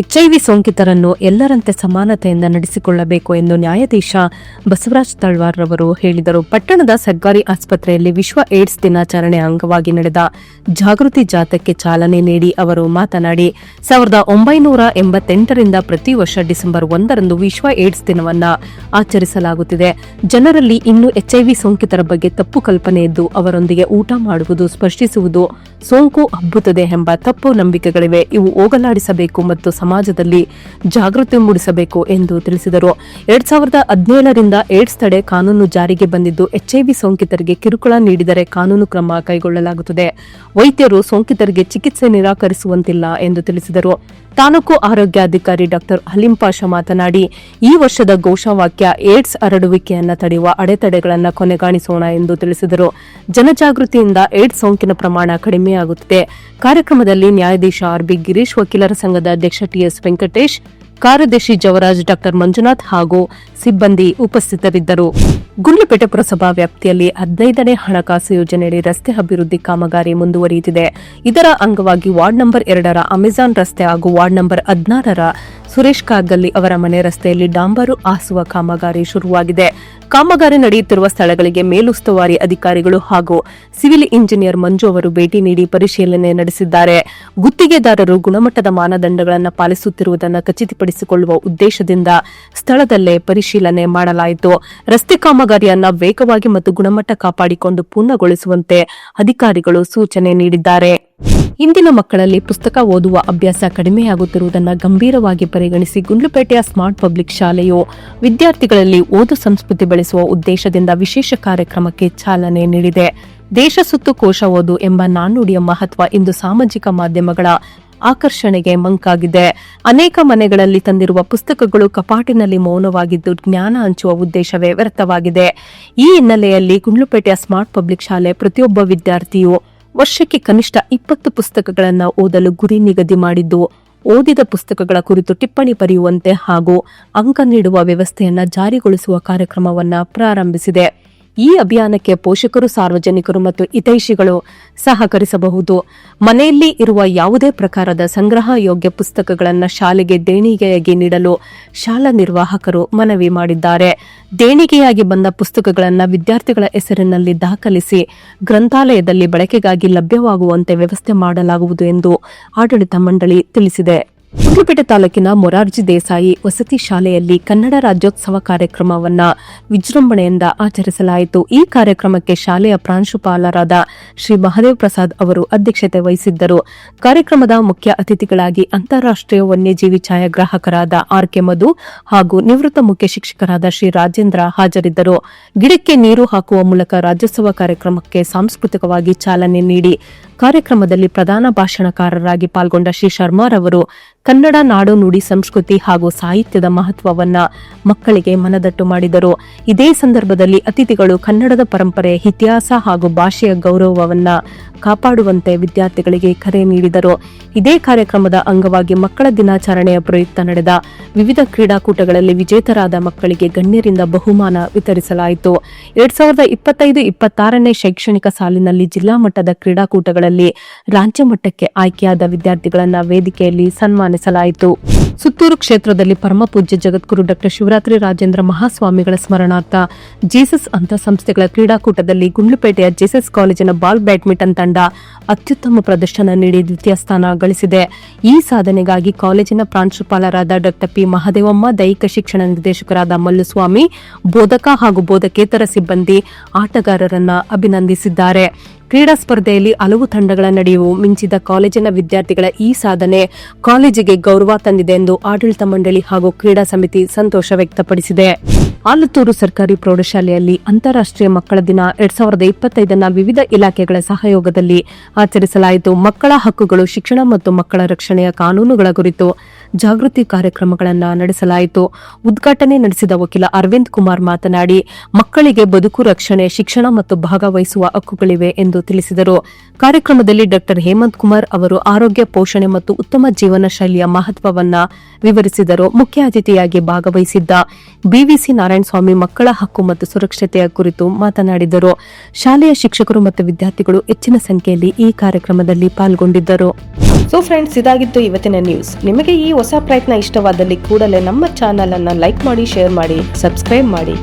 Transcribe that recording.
HIV ಸೋಂಕಿತರನ್ನು ಎಲ್ಲರಂತೆ ಸಮಾನತೆಯಿಂದ ನಡೆಸಿಕೊಳ್ಳಬೇಕು ಎಂದು ನ್ಯಾಯಾಧೀಶ ಬಸವರಾಜ್ ತಳ್ವಾರ್ ಅವರು ಹೇಳಿದರು. ಪಟ್ಟಣದ ಸರ್ಕಾರಿ ಆಸ್ಪತ್ರೆಯಲ್ಲಿ ವಿಶ್ವ ಏಡ್ಸ್ ದಿನಾಚರಣೆ ಅಂಗವಾಗಿ ನಡೆದ ಜಾಗೃತಿ ಜಾಥಾಕ್ಕೆ ಚಾಲನೆ ನೀಡಿ ಅವರು ಮಾತನಾಡಿ, ಸಾವಿರದ ಒಂಬೈನೂರ ಎಂಬತ್ತೆಂಟರಿಂದ ಪ್ರತಿ ವರ್ಷ ಡಿಸೆಂಬರ್ ಒಂದರಂದು ವಿಶ್ವ ಏಡ್ಸ್ ದಿನವನ್ನ ಆಚರಿಸಲಾಗುತ್ತಿದೆ. ಜನರಲ್ಲಿ ಇನ್ನೂ ಎಚ್ಐವಿ ಸೋಂಕಿತರ ಬಗ್ಗೆ ತಪ್ಪು ಕಲ್ಪನೆ ಇದ್ದು, ಅವರೊಂದಿಗೆ ಊಟ ಮಾಡುವುದು, ಸ್ಪರ್ಶಿಸುವುದು ಸೋಂಕು ಹಬ್ಬುತ್ತದೆ ಎಂಬ ತಪ್ಪು ನಂಬಿಕೆಗಳಿವೆ. ಇವು ಹೋಗಲಾಡಿಸಬೇಕು ಮತ್ತು ಸಮಾಜದಲ್ಲಿ ಜಾಗೃತಿ ಮೂಡಿಸಬೇಕು ಎಂದು ತಿಳಿಸಿದರು. ಎರಡ್ ಸಾವಿರದ ಹದಿನೇಳರಿಂದ ಏಡ್ಸ್ ತಡೆ ಕಾನೂನು ಜಾರಿಗೆ ಬಂದಿದ್ದು, ಎಚ್ಐವಿ ಸೋಂಕಿತರಿಗೆ ಕಿರುಕುಳ ನೀಡಿದರೆ ಕಾನೂನು ಕ್ರಮ ಕೈಗೊಳ್ಳಲಾಗುತ್ತದೆ. ವೈದ್ಯರು ಸೋಂಕಿತರಿಗೆ ಚಿಕಿತ್ಸೆ ನಿರಾಕರಿಸುವಂತಿಲ್ಲ ಎಂದು ತಿಳಿಸಿದರು. ತಾಲೂಕು ಆರೋಗ್ಯಾಧಿಕಾರಿ ಡಾಕ್ಟರ್ ಹಲೀಂ ಪಾಷಾ ಮಾತನಾಡಿ, ಈ ವರ್ಷದ ಘೋಷವಾಕ್ಯ ಏಡ್ಸ್ ಹರಡುವಿಕೆಯನ್ನು ತಡೆಯುವ ಅಡೆತಡೆಗಳನ್ನು ಕೊನೆಗಾಣಿಸೋಣ ಎಂದು ತಿಳಿಸಿದರು. ಜನಜಾಗೃತಿಯಿಂದ ಏಡ್ಸ್ ಸೋಂಕಿನ ಪ್ರಮಾಣ ಕಡಿಮೆಯಾಗುತ್ತಿದೆ. ಕಾರ್ಯಕ್ರಮದಲ್ಲಿ ನ್ಯಾಯಾಧೀಶ ಆರ್ಬಿ ಗಿರೀಶ್, ವಕೀಲರ ಸಂಘದ ಅಧ್ಯಕ್ಷ ಟಿಎಸ್ ವೆಂಕಟೇಶ್ ಕಾರ್ಯದರ್ಶಿ ಜವರಾಜ್ ಡಾಕ್ಟರ್ ಮಂಜುನಾಥ್ ಹಾಗೂ ಸಿಬ್ಬಂದಿ ಉಪಸ್ಥಿತರಿದ್ದರು. ಗುಂಡ್ಲುಪೇಟೆ ಪುರಸಭಾ ವ್ಯಾಪ್ತಿಯಲ್ಲಿ ಹದಿನೈದನೇ ಹಣಕಾಸು ಯೋಜನೆಯಡಿ ರಸ್ತೆ ಅಭಿವೃದ್ಧಿ ಕಾಮಗಾರಿ ಮುಂದುವರಿಯುತ್ತಿದೆ. ಇದರ ಅಂಗವಾಗಿ ವಾರ್ಡ್ ನಂಬರ್ ಎರಡರ ಅಮೆಜಾನ್ ರಸ್ತೆ ಹಾಗೂ ವಾರ್ಡ್ ನಂಬರ್ ಹದಿನಾರರ ಸುರೇಶ್ ಕಾಗಲ್ಲಿ ಅವರ ಮನೆ ರಸ್ತೆಯಲ್ಲಿ ಡಾಂಬರು ಹಾಸುವ ಕಾಮಗಾರಿ ಶುರುವಾಗಿದೆ. ಕಾಮಗಾರಿ ನಡೆಯುತ್ತಿರುವ ಸ್ಥಳಗಳಿಗೆ ಮೇಲುಸ್ತುವಾರಿ ಅಧಿಕಾರಿಗಳು ಹಾಗೂ ಸಿವಿಲ್ ಇಂಜಿನಿಯರ್ ಮಂಜು ಅವರು ಭೇಟಿ ನೀಡಿ ಪರಿಶೀಲನೆ ನಡೆಸಿದ್ದಾರೆ. ಗುತ್ತಿಗೆದಾರರು ಗುಣಮಟ್ಟದ ಮಾನದಂಡಗಳನ್ನು ಪಾಲಿಸುತ್ತಿರುವುದನ್ನು ಖಚಿತಪಡಿಸಿಕೊಳ್ಳುವ ಉದ್ದೇಶದಿಂದ ಸ್ಥಳದಲ್ಲೇ ಪರಿಶೀಲನೆ ಮಾಡಲಾಯಿತು. ರಸ್ತೆ ಕಾಮಗಾರಿಯನ್ನು ವೇಗವಾಗಿ ಮತ್ತು ಗುಣಮಟ್ಟ ಕಾಪಾಡಿಕೊಂಡು ಪೂರ್ಣಗೊಳಿಸುವಂತೆ ಅಧಿಕಾರಿಗಳು ಸೂಚನೆ ನೀಡಿದ್ದಾರೆ. ಇಂದಿನ ಮಕ್ಕಳಲ್ಲಿ ಪುಸ್ತಕ ಓದುವ ಅಭ್ಯಾಸ ಕಡಿಮೆಯಾಗುತ್ತಿರುವುದನ್ನು ಗಂಭೀರವಾಗಿ ಪರಿಗಣಿಸಿ ಗುಂಡ್ಲುಪೇಟೆಯ ಸ್ಮಾರ್ಟ್ ಪಬ್ಲಿಕ್ ಶಾಲೆಯು ವಿದ್ಯಾರ್ಥಿಗಳಲ್ಲಿ ಓದು ಸಂಸ್ಕೃತಿ ಬೆಳೆಸುವ ಉದ್ದೇಶದಿಂದ ವಿಶೇಷ ಕಾರ್ಯಕ್ರಮಕ್ಕೆ ಚಾಲನೆ ನೀಡಿದೆ. ದೇಶ ಸುತ್ತು ಕೋಶ ಓದು ಎಂಬ ನಾಣ್ಣುಡಿಯ ಮಹತ್ವ ಇಂದು ಸಾಮಾಜಿಕ ಮಾಧ್ಯಮಗಳ ಆಕರ್ಷಣೆಗೆ ಮಂಕಾಗಿದೆ. ಅನೇಕ ಮನೆಗಳಲ್ಲಿ ತಂದಿರುವ ಪುಸ್ತಕಗಳು ಕಪಾಟಿನಲ್ಲಿ ಮೌನವಾಗಿದ್ದು ಜ್ಞಾನ ಹಂಚುವ ಉದ್ದೇಶವೇ ವ್ಯರ್ಥವಾಗಿದೆ. ಈ ಹಿನ್ನೆಲೆಯಲ್ಲಿ ಗುಂಡ್ಲುಪೇಟೆಯ ಸ್ಮಾರ್ಟ್ ಪಬ್ಲಿಕ್ ಶಾಲೆ ಪ್ರತಿಯೊಬ್ಬ ವಿದ್ಯಾರ್ಥಿಯು ವರ್ಷಕ್ಕೆ ಕನಿಷ್ಠ ಇಪ್ಪತ್ತು ಪುಸ್ತಕಗಳನ್ನು ಓದಲು ಗುರಿ ನಿಗದಿ ಮಾಡಿದ್ದು, ಓದಿದ ಪುಸ್ತಕಗಳ ಕುರಿತು ಟಿಪ್ಪಣಿ ಬರೆಯುವಂತೆ ಹಾಗೂ ಅಂಕ ನೀಡುವ ವ್ಯವಸ್ಥೆಯನ್ನ ಜಾರಿಗೊಳಿಸುವ ಕಾರ್ಯಕ್ರಮವನ್ನ ಪ್ರಾರಂಭಿಸಿದೆ. ಈ ಅಭಿಯಾನಕ್ಕೆ ಪೋಷಕರು, ಸಾರ್ವಜನಿಕರು ಮತ್ತು ಹಿತೈಷಿಗಳು ಸಹಕರಿಸಬಹುದು. ಮನೆಯಲ್ಲಿ ಇರುವ ಯಾವುದೇ ಪ್ರಕಾರದ ಸಂಗ್ರಹ ಯೋಗ್ಯ ಪುಸ್ತಕಗಳನ್ನು ಶಾಲೆಗೆ ದೇಣಿಗೆಯಾಗಿ ನೀಡಲು ಶಾಲಾ ನಿರ್ವಾಹಕರು ಮನವಿ ಮಾಡಿದ್ದಾರೆ. ದೇಣಿಗೆಯಾಗಿ ಬಂದ ಪುಸ್ತಕಗಳನ್ನು ವಿದ್ಯಾರ್ಥಿಗಳ ಹೆಸರಿನಲ್ಲಿ ದಾಖಲಿಸಿ ಗ್ರಂಥಾಲಯದಲ್ಲಿ ಬಳಕೆಗಾಗಿ ಲಭ್ಯವಾಗುವಂತೆ ವ್ಯವಸ್ಥೆ ಮಾಡಲಾಗುವುದು ಎಂದು ಆಡಳಿತ ಮಂಡಳಿ ತಿಳಿಸಿದೆ. ಗುಂಡ್ಲುಪೇಟೆ ತಾಲೂಕಿನ ಮೊರಾರ್ಜಿ ದೇಸಾಯಿ ವಸತಿ ಶಾಲೆಯಲ್ಲಿ ಕನ್ನಡ ರಾಜ್ಯೋತ್ಸವ ಕಾರ್ಯಕ್ರಮವನ್ನ ವಿಜೃಂಭಣೆಯಿಂದ ಆಚರಿಸಲಾಯಿತು. ಈ ಕಾರ್ಯಕ್ರಮಕ್ಕೆ ಶಾಲೆಯ ಪ್ರಾಂಶುಪಾಲರಾದ ಶ್ರೀ ಮಹದೇವ್ ಪ್ರಸಾದ್ ಅವರು ಅಧ್ಯಕ್ಷತೆ ವಹಿಸಿದ್ದರು. ಕಾರ್ಯಕ್ರಮದ ಮುಖ್ಯ ಅತಿಥಿಗಳಾಗಿ ಅಂತಾರಾಷ್ಟೀಯ ವನ್ಯಜೀವಿ ಛಾಯಾಗ್ರಾಹಕರಾದ ಆರ್ ಕೆ ಮಧು ಹಾಗೂ ನಿವೃತ್ತ ಮುಖ್ಯ ಶಿಕ್ಷಕರಾದ ಶ್ರೀ ರಾಜೇಂದ್ರ ಹಾಜರಿದ್ದರು. ಗಿಡಕ್ಕೆ ನೀರು ಹಾಕುವ ಮೂಲಕ ರಾಜ್ಯೋತ್ಸವ ಕಾರ್ಯಕ್ರಮಕ್ಕೆ ಸಾಂಸ್ಕೃತಿಕವಾಗಿ ಚಾಲನೆ ನೀಡಿ ಕಾರ್ಯಕ್ರಮದಲ್ಲಿ ಪ್ರಧಾನ ಭಾಷಣಕಾರರಾಗಿ ಪಾಲ್ಗೊಂಡ ಶ್ರೀ ಶರ್ಮಾರವರು ಕನ್ನಡ ನಾಡು ನುಡಿ ಸಂಸ್ಕೃತಿ ಹಾಗೂ ಸಾಹಿತ್ಯದ ಮಹತ್ವವನ್ನ ಮಕ್ಕಳಿಗೆ ಮನದಟ್ಟು ಮಾಡಿದರು. ಇದೇ ಸಂದರ್ಭದಲ್ಲಿ ಅತಿಥಿಗಳು ಕನ್ನಡದ ಪರಂಪರೆ, ಇತಿಹಾಸ ಹಾಗೂ ಭಾಷೆಯ ಗೌರವವನ್ನ ಕಾಪಾಡುವಂತೆ ವಿದ್ಯಾರ್ಥಿಗಳಿಗೆ ಕರೆ ನೀಡಿದರು. ಇದೇ ಕಾರ್ಯಕ್ರಮದ ಅಂಗವಾಗಿ ಮಕ್ಕಳ ದಿನಾಚರಣೆಯ ಪ್ರಯುಕ್ತ ನಡೆದ ವಿವಿಧ ಕ್ರೀಡಾಕೂಟಗಳಲ್ಲಿ ವಿಜೇತರಾದ ಮಕ್ಕಳಿಗೆ ಗಣ್ಯರಿಂದ ಬಹುಮಾನ ವಿತರಿಸಲಾಯಿತು. ಎರಡ್ ಸಾವಿರದ ಇಪ್ಪತ್ತೈದು ಇಪ್ಪತ್ತಾರನೇ ಶೈಕ್ಷಣಿಕ ಸಾಲಿನಲ್ಲಿ ಜಿಲ್ಲಾ ಮಟ್ಟದ ಕ್ರೀಡಾಕೂಟಗಳಲ್ಲಿ ರಾಜ್ಯ ಮಟ್ಟಕ್ಕೆ ಆಯ್ಕೆಯಾದ ವಿದ್ಯಾರ್ಥಿಗಳನ್ನು ವೇದಿಕೆಯಲ್ಲಿ ಸನ್ಮಾನಿಸಲಾಯಿತು. ಸುತ್ತೂರು ಕ್ಷೇತ್ರದಲ್ಲಿ ಪರಮಪೂಜ್ಯ ಜಗದ್ಗುರು ಡಾಕ್ಟರ್ ಶಿವರಾತ್ರಿ ರಾಜೇಂದ್ರ ಮಹಾಸ್ವಾಮಿಗಳ ಸ್ಮರಣಾರ್ಥ ಜೀಸಸ್ ಅಂತ ಸಂಸ್ಥೆಗಳ ಕ್ರೀಡಾಕೂಟದಲ್ಲಿ ಗುಂಡ್ಲುಪೇಟೆಯ ಜೀಸಸ್ ಕಾಲೇಜಿನ ಬಾಲ್ ಬ್ಯಾಡ್ಮಿಂಟನ್ ತಂಡ ಅತ್ಯುತ್ತಮ ಪ್ರದರ್ಶನ ನೀಡಿ ದ್ವಿತೀಯ ಸ್ಥಾನ ಗಳಿಸಿದೆ. ಈ ಸಾಧನೆಗಾಗಿ ಕಾಲೇಜಿನ ಪ್ರಾಂಶುಪಾಲರಾದ ಡಾಕ್ಟರ್ ಪಿ ಮಹದೇವಮ್ಮ, ದೈಹಿಕ ಶಿಕ್ಷಣ ನಿರ್ದೇಶಕರಾದ ಮಲ್ಲುಸ್ವಾಮಿ, ಬೋಧಕ ಹಾಗೂ ಬೋಧಕೇತರ ಸಿಬ್ಬಂದಿ ಆಟಗಾರರನ್ನ ಅಭಿನಂದಿಸಿದ್ದಾರೆ. ಕ್ರೀಡಾ ಸ್ಪರ್ಧೆಯಲ್ಲಿ ಹಲವು ತಂಡಗಳ ನಡೆಯುವು ಮಿಂಚಿದ ಕಾಲೇಜಿನ ವಿದ್ಯಾರ್ಥಿಗಳ ಈ ಸಾಧನೆ ಕಾಲೇಜಿಗೆ ಗೌರವ ತಂದಿದೆ ಎಂದು ಆಡಳಿತ ಮಂಡಳಿ ಹಾಗೂ ಕ್ರೀಡಾ ಸಮಿತಿ ಸಂತೋಷ ವ್ಯಕ್ತಪಡಿಸಿದೆ. ಆಲತ್ತೂರು ಸರ್ಕಾರಿ ಪ್ರೌಢಶಾಲೆಯಲ್ಲಿ ಅಂತಾರಾಷ್ಟೀಯ ಮಕ್ಕಳ ದಿನ ಎರಡ್ ಸಾವಿರದ ಇಪ್ಪತ್ತೈದನ ವಿವಿಧ ಇಲಾಖೆಗಳ ಸಹಯೋಗದಲ್ಲಿ ಆಚರಿಸಲಾಯಿತು. ಮಕ್ಕಳ ಹಕ್ಕುಗಳು, ಶಿಕ್ಷಣ ಮತ್ತು ಮಕ್ಕಳ ರಕ್ಷಣೆಯ ಕಾನೂನುಗಳ ಕುರಿತು ಜಾಗೃತಿ ಕಾರ್ಯಕ್ರಮಗಳನ್ನು ನಡೆಸಲಾಯಿತು. ಉದ್ಘಾಟನೆ ನಡೆಸಿದ ವಕೀಲ ಅರವಿಂದ್ ಕುಮಾರ್ ಮಾತನಾಡಿ, ಮಕ್ಕಳಿಗೆ ಬದುಕು ರಕ್ಷಣೆ, ಶಿಕ್ಷಣ ಮತ್ತು ಭಾಗವಹಿಸುವ ಹಕ್ಕುಗಳಿವೆ ಎಂದು ತಿಳಿಸಿದರು. ಕಾರ್ಯಕ್ರಮದಲ್ಲಿ ಡಾಕ್ಟರ್ ಹೇಮಂತ್ ಕುಮಾರ್ ಅವರು ಆರೋಗ್ಯ, ಪೋಷಣೆ ಮತ್ತು ಉತ್ತಮ ಜೀವನ ಶೈಲಿಯ ಮಹತ್ವವನ್ನ ವಿವರಿಸಿದರು. ಮುಖ್ಯ ಅತಿಥಿಯಾಗಿ ಭಾಗವಹಿಸಿದ್ದ ಬಿವಿಸಿ ನಾರಾಯಣಸ್ವಾಮಿ ಮಕ್ಕಳ ಹಕ್ಕು ಮತ್ತು ಸುರಕ್ಷತೆಯ ಕುರಿತು ಮಾತನಾಡಿದರು. ಶಾಲೆಯ ಶಿಕ್ಷಕರು ಮತ್ತು ವಿದ್ಯಾರ್ಥಿಗಳು ಹೆಚ್ಚಿನ ಸಂಖ್ಯೆಯಲ್ಲಿ ಈ ಕಾರ್ಯಕ್ರಮದಲ್ಲಿ ಪಾಲ್ಗೊಂಡಿದ್ದರು. ಸೊ ಫ್ರೆಂಡ್ಸ್ ಇದಾಗಿತ್ತು ಇವತ್ತಿನ ನ್ಯೂಸ್ ನಿಮಗೆ ಈ ಹೊಸ ಪ್ರಯತ್ನ ಇಷ್ಟವಾದಲ್ಲಿ ಕೂಡಲೇ ನಮ್ಮ ಚಾನಲ್ ಅನ್ನು ಲೈಕ್ ಮಾಡಿ ಶೇರ್ ಮಾಡಿ ಸಬ್ಸ್ಕ್ರೈಬ್ ಮಾಡಿ.